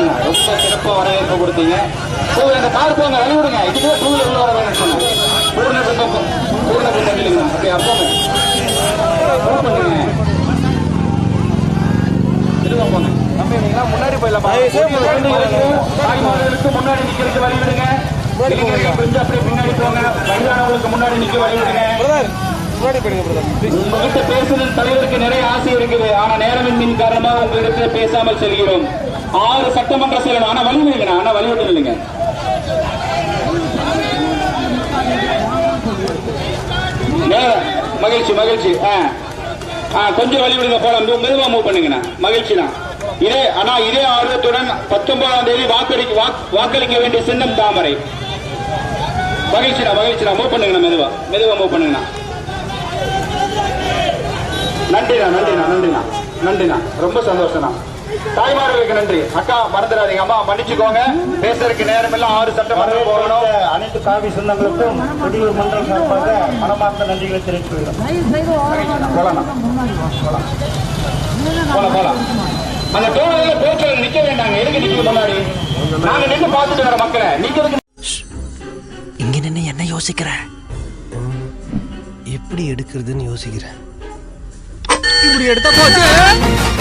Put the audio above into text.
நிகழ்ச்சிங்க ரொம்ப சிறப்பாக வரவேற்பு கொடுத்தீங்க ஸோ எனக்கு கார் போங்க வெளியிடுங்க இதுவே டூ வீலர் உள்ள வர வேணும்னு சொன்னேன் பூர்ண புத்தம் பூர்ண புத்தம் இல்லைங்க அப்படி அப்போங்க போங்க முன்னாடி போயிடலாம் முன்னாடி நிக்கிறதுக்கு வழிவிடுங்க இளைஞர்கள் அப்படியே பின்னாடி போங்க வயதானவங்களுக்கு முன்னாடி நிக்க வழிவிடுங்க முன்னாடி உங்ககிட்ட பேசுறது தலைவருக்கு நிறைய ஆசை இருக்குது. ஆனா நேரமின்மையின் காரணமா உங்களிடத்தில் பேசாமல் செல்கிறோம். ஆறு சட்டமன்ற செயலர் ஆனா வழி விடுங்க ஆனா வழி இல்லைங்க. மகிழ்ச்சி மகிழ்ச்சி. ஆ ஆ கொஞ்சம் வழி விடுங்க போலாம். மெதுவா மூவ் பண்ணுங்கண்ணா. மகிழ்ச்சி தான் இதே ஆனா இதே ஆர்வத்துடன் பத்தொன்பதாம் தேதி வாக்களிக்க வாக்களிக்க வேண்டிய சின்னம் தாமரை. மகிழ்ச்சிடா மகிழ்ச்சிடா மூவ் பண்ணுங்கண்ணா மெதுவா. மெதுவா மூவ் பண்ணுங்கண்ணா. நன்றிண்ணா நன்றிண்ணா நன்றிண்ணா. நன்றிண்ணா. ரொம்ப சந்தோஷம்ண்ணா. தாய்மார்களுக்கு நன்றி. அக்கா மறந்துடாதீங்க. அம்மா மன்னிச்சுக்கோங்க. பேசுறதுக்கு நேரம் எல்லாம் ஆறு சட்டமன்றம் போகணும். அனைத்து காவி சொந்தங்களுக்கும் வெளியூர் மன்றம் சார்பாக மனமார்ந்த நன்றிகளை தெரிவித்துக் கொள்கிறோம். போலாம் போலாம். போலாம் அந்த டோனில் போச்சு நிக்க வேண்டாங்க. எதுக்கு நிக்க முன்னாடி? நாங்க நின்று பார்த்துட்டு வர மக்களை. நீங்க இங்க நின்று என்ன யோசிக்கிற? எப்படி எடுக்கிறதுன்னு யோசிக்கிறேன். இப்படி எடுத்தா போச்சு.